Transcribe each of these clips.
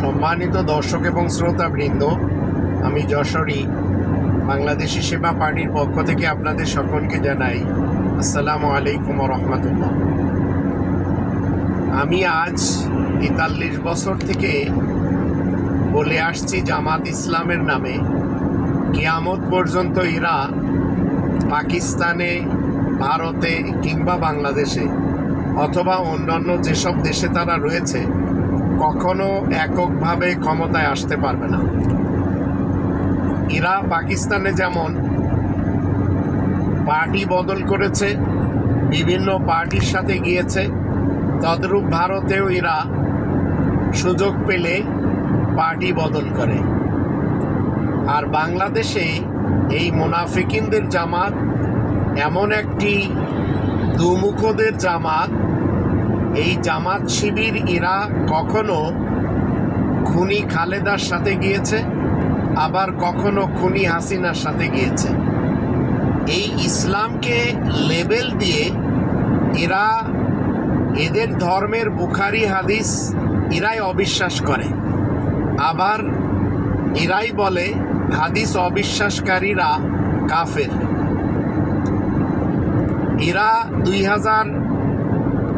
সম্মানিত দর্শক এবং শ্রোতাবৃন্দ, আমি যশোরী, বাংলাদেশি সেবা পার্টির পক্ষ থেকে আপনাদের সকলকে জানাই আসসালামু আলাইকুম রহমতুল্লাহ। আমি আজ তেতাল্লিশ বছর থেকে বলে আসছি জামাত ইসলামের নামে, কিয়ামত পর্যন্ত এরা পাকিস্তানে, ভারতে কিংবা বাংলাদেশে অথবা অন্যান্য যেসব দেশে তারা রয়েছে কখনো এককভাবে ক্ষমতায় আসতে পারবে না। এরা পাকিস্তানে যেমন পার্টি বদল করেছে, বিভিন্ন পার্টির সাথে গিয়েছে, তদ্রূপ ভারতেও এরা সুযোগ পেলে পার্টি বদল করে। আর বাংলাদেশে এই মোনাফিকিনদের জামাত এমন একটি দুমুখদের জামাত এই জামাত শিবির এরা কখনো খুনি খালেদার সাথে গিয়েছে, আবার কখনো খুনি হাসিনার সাথে গিয়েছে। এই ইসলামকে লেবেল দিয়ে এরা এদের ধর্মের বুখারি হাদিস এরাই অবিশ্বাস করে। আবার এরাই বলে হাদিস অবিশ্বাসকারীরা কাফের। এরা দুই হাজার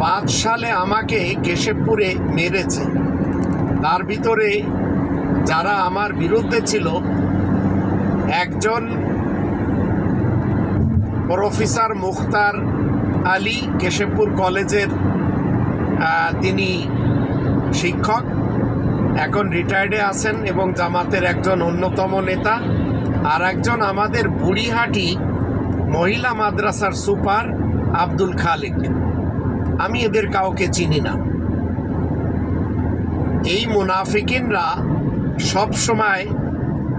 পাঁচ সালে আমাকে কেশবপুরে মেরেছে। তার ভিতরে যারা আমার বিরুদ্ধে ছিল, একজন প্রফেসর মুখতার আলী কেশবপুর কলেজের তিনি শিক্ষক, এখন রিটায়ার্ডে আছেন এবং জামাতের একজন অন্যতম নেতা আর একজন আমাদের বুড়িহাটি মহিলা মাদ্রাসার সুপার আব্দুল খালিক। আমি এদের কাউকে চিনি না। এই মুনাফিকিনরা সব সময়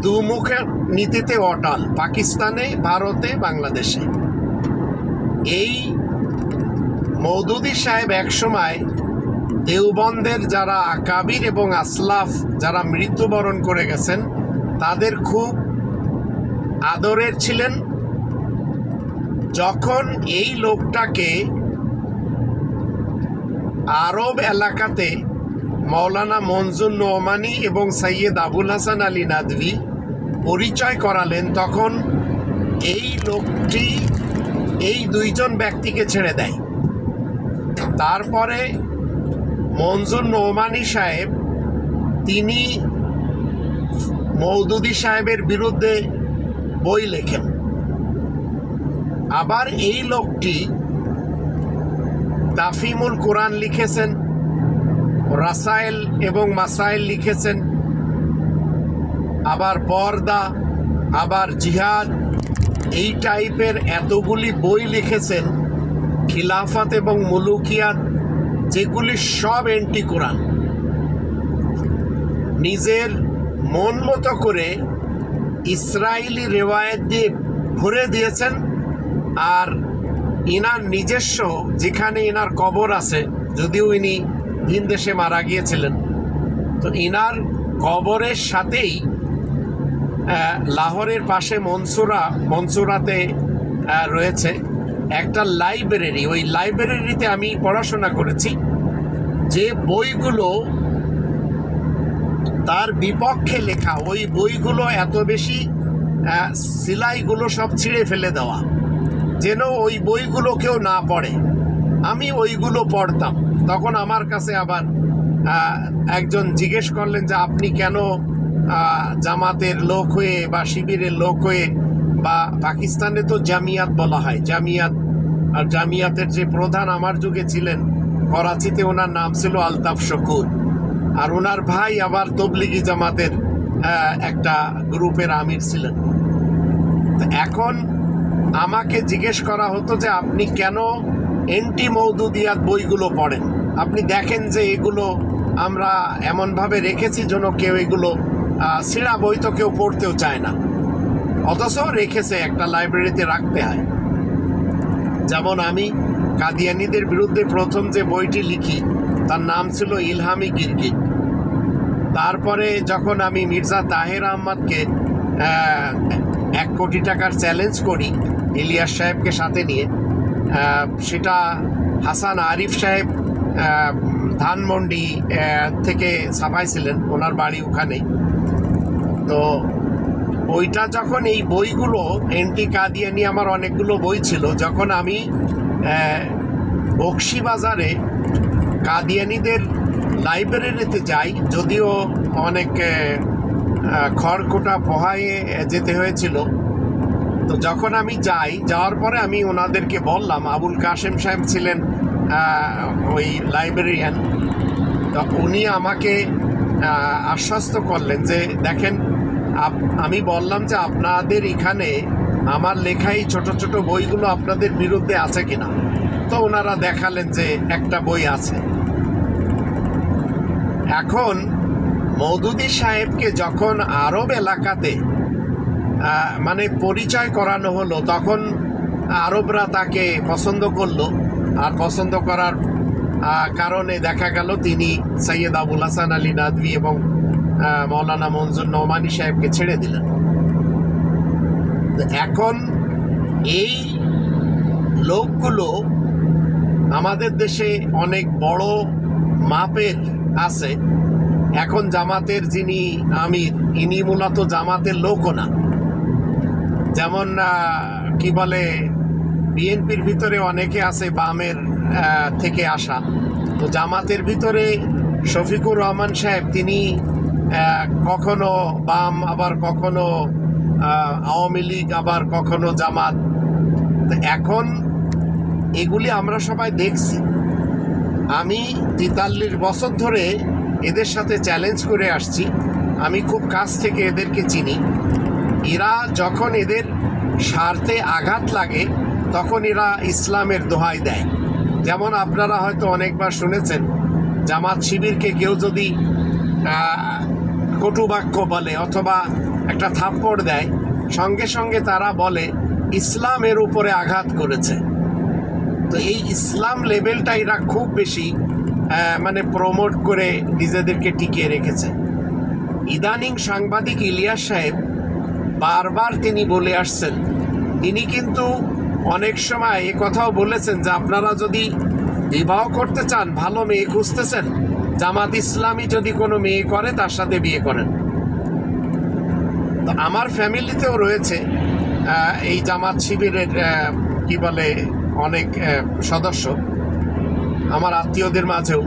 দুমুখের নীতিতে অটল, পাকিস্তানে, ভারতে, বাংলাদেশে। এই মৌদুদি সাহেব একসময় দেওবন্দের যারা আকাবির এবং আসলাফ যারা মৃত্যুবরণ করে গেছেন, তাদের খুব আদরের ছিলেন। যখন এই লোকটাকে আরব এলাকাতে মৌলানা মনজুর নোমানি এবং সৈয়দ আবুল হাসান আলী নাদভি পরিচয় করালেন, তখন এই লোকটি এই দুইজন ব্যক্তিকে ছেড়ে দেয়। তারপরে মনজুর নোমানি সাহেব, তিনি মৌদুদি সাহেবের বিরুদ্ধে বই লেখেন। আবার এই লোকটি তাফিমুল কোরআন লিখেছেন রাসায়েল এবং মাসাইল লিখেছেন, আবার পর্দা, আবার জিহাদ, এই টাইপের এতগুলি বই লিখেছেন, খিলাফত এবং মুলুকিয়াত, যেগুলি সব এন্টি কোরআন। নিজের মন মতো করে ইসরায়েলি রেওয়ায়ত দিয়ে ভরে দিয়েছেন, আর ইনার নিজস্ব, যেখানে ইনার কবর আছে, যদিও ইনি ভিন দেশে মারা গিয়েছিলেন। তো ইনার কবরের সাথেই লাহোরের পাশে মনসুরা, মনসুরাতে রয়েছে একটা লাইব্রেরি। ওই লাইব্রেরিতে আমি পড়াশোনা করেছি, যে বইগুলো তার বিপক্ষে লেখা, ওই বইগুলো এত বেশি সিলাইগুলো সব ছিঁড়ে ফেলে দেওয়া। যেন ওই বইগুলো কেউ না পড়ে। আমি ওইগুলো পড়তাম। তখন আমার কাছে আবার একজন জিজ্ঞেস করলেন যে, আপনি কেন জামাতের লোক হয়ে বা শিবিরের লোক হয়ে বা পাকিস্তানে তো জামিয়াত বলা হয়। জামিয়াত, আর জামিয়াতের যে প্রধান আমার যুগে ছিলেন, করাচিতে ওনার নাম ছিল আলতাফ শকুর আর ওনার ভাই আবার তবলিগি জামাতের একটা গ্রুপের আমির ছিলেন। এখন আমাকে জিজ্ঞেস করা হতো যে আপনি কেন এন্টি মৌদুদিয়াত বইগুলো পড়েন? আপনি দেখেন যে এগুলো আমরা এমনভাবে রেখেছি যেন কেউ এগুলো ছিঁড়া বই তো কেউ পড়তেও চায় না। অথচ রেখেছে একটা লাইব্রেরিতে রাখতে হয়। যেমন আমি কাদিয়ানিদের বিরুদ্ধে প্রথম যে বইটি লিখি তার নাম ছিল ইলহামি গিরগিট। তারপরে যখন আমি মির্জা তাহের আহমদকে আহ, এক কোটি টাকার চ্যালেঞ্জ করি ইলিয়াস সাহেবকে সাথে নিয়ে। সেটা হাসান আরিফ সাহেব ধানমন্ডি থেকে ছাপাইছিলেন, ওনার বাড়ি ওখানেই তো বইটা যখন এই বইগুলো, এন্টি কাদিয়ানি আমার অনেকগুলো বই ছিল, যখন আমি বক্সিবাজারে কাদিয়ানিদের লাইব্রেরিতে যাই, যদিও অনেক খড়কুটা পোহায়ে যেতে হয়েছিল। তো যখন আমি যাই, যাওয়ার পরে আমি ওনাদেরকে বললাম, আবুল কাশেম সাহেব ছিলেন ওই লাইব্রেরিয়ান তো উনি আমাকে আশ্বস্ত করলেন যে, দেখেন আমি বললাম যে আপনাদের এখানে আমার লেখাই ছোট ছোট বইগুলো আপনাদের বিরুদ্ধে আছে কিনা? তো ওনারা দেখালেন যে একটা বই আছে। এখন মৌদুদি সাহেবকে যখন আরব এলাকাতে মানে পরিচয় করানো হলো, তখন আরবরা তাকে পছন্দ করল। আর পছন্দ করার কারণে দেখা গেল তিনি সৈয়দ আবুল হাসান আলী নাদভি এবং মৌলানা মঞ্জুর নৌমানি সাহেবকে ছেড়ে দিলেন। এখন এই লোকগুলো আমাদের দেশে অনেক বড় মাপের আছে। এখন জামাতের যিনি আমির, ইনি মূলত জামাতের লোকও না। যেমন কি বলে, বিএনপির ভিতরে অনেকে আছে বামের থেকে আসা। তো জামাতের ভিতরে শফিকুর রহমান সাহেব, তিনি কখনো বাম, আবার কখনো আওয়ামী লীগ, আবার কখনো জামাত। তো এখন এগুলি আমরা সবাই দেখছি। আমি তেতাল্লিশ বছর ধরে এদের সাথে চ্যালেঞ্জ করে আসছি। আমি খুব কাছ থেকে এদেরকে চিনি। এরা যখন এদের স্বার্থে আঘাত লাগে, তখন এরা ইসলামের দোহাই দেয়। যেমন আপনারা হয়তো অনেকবার শুনেছেন, জামাত শিবিরকে কেউ যদি কটুবাক্য বলে অথবা একটা থাপ্পড় দেয়, সঙ্গে সঙ্গে তারা বলে, ইসলামের উপরে আঘাত করেছে। তো এই ইসলাম লেভেলটা এরা খুব বেশি মানে প্রমোট করে নিজেদেরকে টিকিয়ে রেখেছে। ইদানিং সাংবাদিক ইলিয়াস সাহেব বারবার তিনি বলে আসছেন, তিনি কিন্তু অনেক সময় এ কথাও বলেছেন যে আপনারা যদি বিবাহ করতে চান, ভালো মেয়ে খুঁজতেছেন, জামাত ইসলামী যদি কোনো মেয়ে করে, তার সাথে বিয়ে করেন। তো আমার ফ্যামিলিতেও রয়েছে এই জামাত শিবিরের কি বলে, অনেক সদস্য। আমার আত্মীয়দের মাঝেও।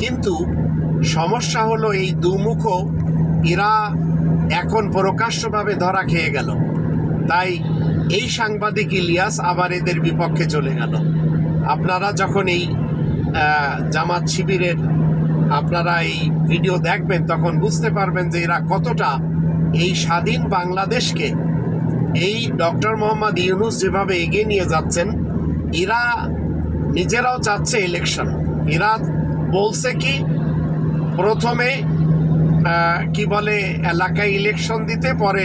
কিন্তু সমস্যা হলো এই দুমুখ এরা এখন প্রকাশ্যভাবে ধরা খেয়ে গেল। তাই এই সাংবাদিক ইলিয়াস আবার এদের বিপক্ষে চলে গেল। আপনারা যখন এই জামাত শিবিরের আপনারা এই ভিডিও দেখবেন, তখন বুঝতে পারবেন যে এরা কতটা এই স্বাধীন বাংলাদেশকে, এই ডক্টর মোহাম্মদ ইউনুস যেভাবে এগিয়ে নিয়ে যাচ্ছেন, এরা নিজেরাও চাচ্ছে ইলেকশন এরা বলছে কি, প্রথমে কি বলে, এলাকায় ইলেকশন দিতে, পরে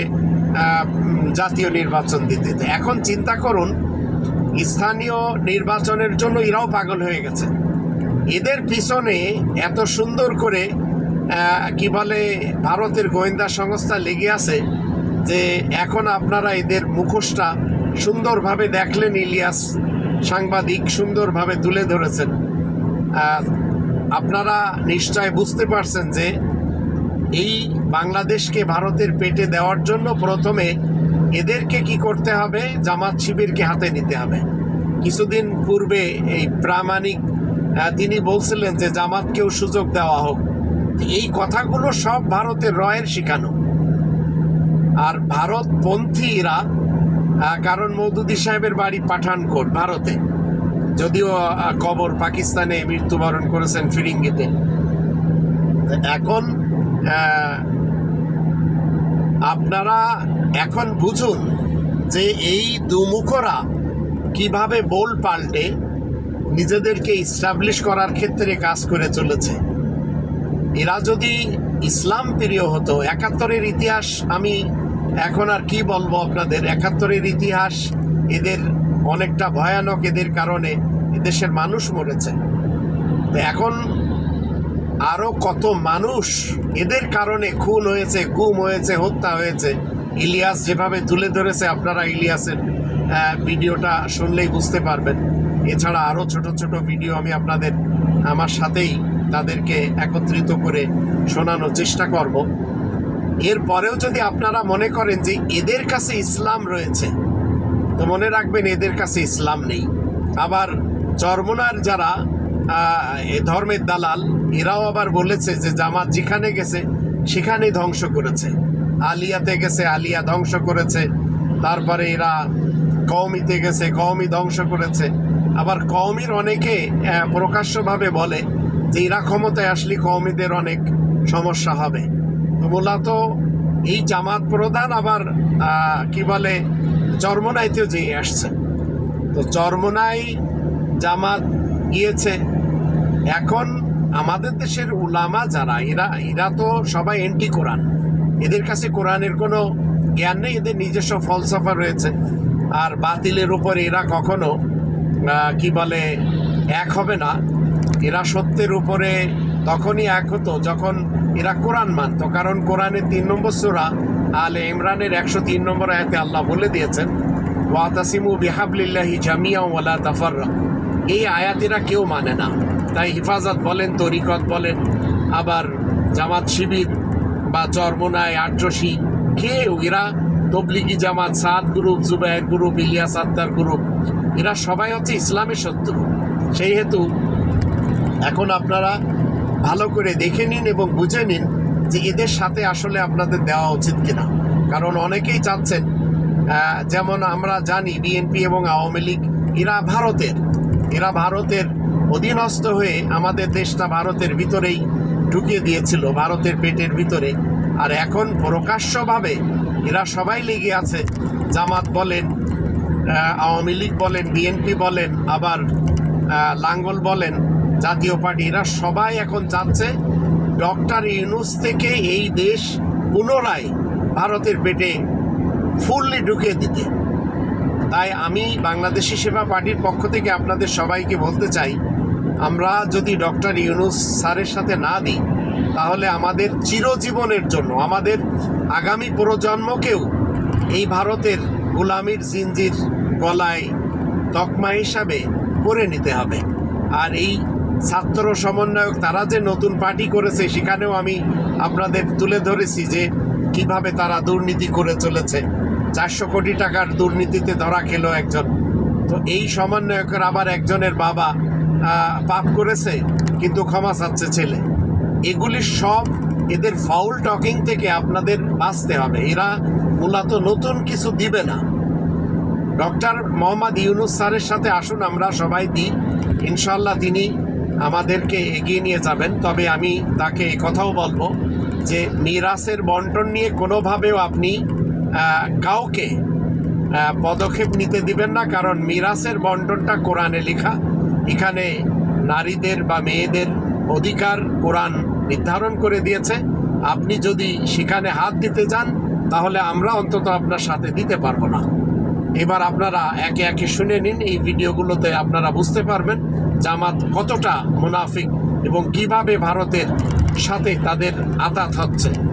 জাতীয় নির্বাচন দিতে। এখন চিন্তা করুন, স্থানীয় নির্বাচনের জন্য এরাও পাগল হয়ে গেছে। এদের পিছনে এত সুন্দর করে কি বলে, ভারতের গোয়েন্দা সংস্থা লেগে আছে যে, এখন আপনারা এদের মুখোশটা সুন্দরভাবে দেখলেন ইলিয়াস সাংবাদিক সুন্দরভাবে তুলে ধরেছেন। আপনারা নিশ্চয় বুঝতে পারছেন যে এই বাংলাদেশকে ভারতের পেটে দেওয়ার জন্য প্রথমে এদেরকে কি করতে হবে? জামাত শিবিরকে হাতে নিতে হবে। কিছুদিন পূর্বে এই প্রামাণিক তিনি বলছিলেন যে জামাতকেও সুযোগ দেওয়া হোক। এই কথাগুলো সব ভারতের রয়ের শিখানো। আর ভারতপন্থীরা কারণ মৌদুদি সাহেবের বাড়ি পাঠানকোট, ভারতে। যদিও কবর পাকিস্তানে মৃত্যুবরণ করেছেন ফিরিঙ্গিতে। এখন আপনারা এখন বুঝুন যে এই দুমুখরা কীভাবে বোল পাল্টে নিজেদেরকে ইস্টাবলিশ করার ক্ষেত্রে কাজ করে চলেছে। এরা যদি ইসলাম প্রিয় হতো, একাত্তরের ইতিহাস আমি এখন আর কি বলব আপনাদের? একাত্তরের ইতিহাস এদের অনেকটা ভয়ানক, এদের কারণে দেশের মানুষ মরেছে। তো এখন আরও কত মানুষ এদের কারণে খুন হয়েছে, গুম হয়েছে, হত্যা হয়েছে, ইলিয়াস যেভাবে তুলে ধরেছে, আপনারা ইলিয়াসের ভিডিওটা শুনলেই বুঝতে পারবেন। এছাড়া আরও ছোট ছোট ভিডিও আমি আপনাদের, আমার সাথেই তাদেরকে একত্রিত করে শোনানোর চেষ্টা করব। এরপরেও যদি আপনারা মনে করেন যে এদের কাছে ইসলাম রয়েছে, তো মনে রাখবেন এদের কাছে ইসলাম নেই। আবার চরমনার যারা ধর্মের দালাল, এরাও আবার বলেছে যে জামাত যেখানে গেছে সেখানেই ধ্বংস করেছে। আলিয়াতে গেছে, আলিয়া ধ্বংস করেছে। তারপরে এরা কওমিতে গেছে, কওমি ধ্বংস করেছে। আবার কওমির অনেকে প্রকাশ্যভাবে বলে যে এরা ক্ষমতায় আসলে কওমিদের অনেক সমস্যা হবে। মূলত এই জামাত প্রধান আবার কি বলে চরমনাইতেও যেয়ে আসছে। তো চরমনাই জামাত গিয়েছে। এখন আমাদের দেশের উলামা যারা, এরা এরা তো সবাই এন্টি কোরআন এদের কাছে কোরআনের কোনো জ্ঞান নেই, এদের নিজস্ব ফলসফা রয়েছে। আর বাতিলের উপর এরা কখনো কি বলে, এক হবে না। এরা সত্যের উপরে তখনই এক হতো যখন এরা কোরআন মানত, কারণ কোরআনের তিন নম্বর সুরা আলে ইমরানের একশো তিন নম্বর আয়াতে আল্লাহ বলে দিয়েছেন, ওয়াতাসিমু বিহাবলিল্লাহি জামিয়া ওয়ালা তাফাররা এই আয়াতিরা কেউ মানে না। তাই হেফাজত বলেন, তরিকত বলেন, আবার জামাত শিবির বা চরমনায় আট্রসি কেউ, এরা তবলিগি জামাত, সাদ গ্রুপ, জুবায়ের গ্রুপ, ইলিয়াস আত্মার গ্রুপ, এরা সবাই হচ্ছে ইসলামের শত্রু। সেই হেতু এখন আপনারা ভালো করে দেখে নিন এবং বুঝে নিন যে এদের সাথে আসলে আপনাদের দেওয়া উচিত কিনা। কারণ অনেকেই চাচ্ছেন যেমন আমরা জানি বিএনপি এবং আওয়ামী লীগ, এরা ভারতের। এরা ভারতের অধীনস্থ হয়ে আমাদের দেশটা ভারতের ভিতরেই ঢুকিয়ে দিয়েছিল, ভারতের পেটের ভিতরে। আর এখন প্রকাশ্যভাবে এরা সবাই লেগে আছে। জামাত বলেন আওয়ামী লীগ বলেন, বিএনপি বলেন, আবার লাঙ্গল বলেন জাতীয় পার্টি, এরা সবাই এখন চাচ্ছে ডক্টর ইউনুস থেকে এই দেশ পুনরায় ভারতের পেটে ফুললি ঢুকিয়ে দিতে। তাই আমি বাংলাদেশি সেবা পার্টির পক্ষ থেকে আপনাদের সবাইকে বলতে চাই, আমরা যদি ডক্টর ইউনুস স্যারের সাথে না দিই, তাহলে আমাদের চিরজীবনের জন্য, আমাদের আগামী প্রজন্মকেও এই ভারতের গোলামির জিঞ্জির গলায় তকমা হিসাবে করে নিতে হবে। আর এই ছাত্র সমন্বয়ক তারা যে নতুন পার্টি করেছে, সেখানেও আমি আপনাদের তুলে ধরেছি যে কীভাবে তারা দুর্নীতি করে চলেছে। চারশো কোটি টাকার দুর্নীতিতে ধরা খেলো একজন। তো এই সমন্বয়কের আবার একজনের বাবা পাপ করেছে, কিন্তু ক্ষমা চাচ্ছে ছেলে। এগুলি সব এদের ফাউল টকিং থেকে আপনাদের বাঁচতে হবে। এরা মূলত নতুন কিছু দিবে না। ডক্টর মোহাম্মদ ইউনুস স্যারের সাথে আসুন, আমরা সবাই দিই। ইনশাল্লাহ তিনি আমাদেরকে এগিয়ে নিয়ে যাবেন। তবে আমি তাকে কথাও বলব যে, মিরাসের বন্টন নিয়ে কোনোভাবেও আপনি কাউকে পদক্ষেপ নিতে দিবেন না। কারণ মিরাসের বন্টনটা কোরআনে লেখা। এখানে নারীদের বা মেয়েদের অধিকার কোরআন নির্ধারণ করে দিয়েছে। আপনি যদি সেখানে হাত দিতে যান, তাহলে আমরা অন্তত আপনার সাথে দিতে পারব না। এবার আপনারা একে একে শুনে নিন এই ভিডিওগুলোতে আপনারা বুঝতে পারবেন জামাত কতটা মুনাফিক এবং কীভাবে ভারতের সাথে তাদের আতাত হচ্ছে।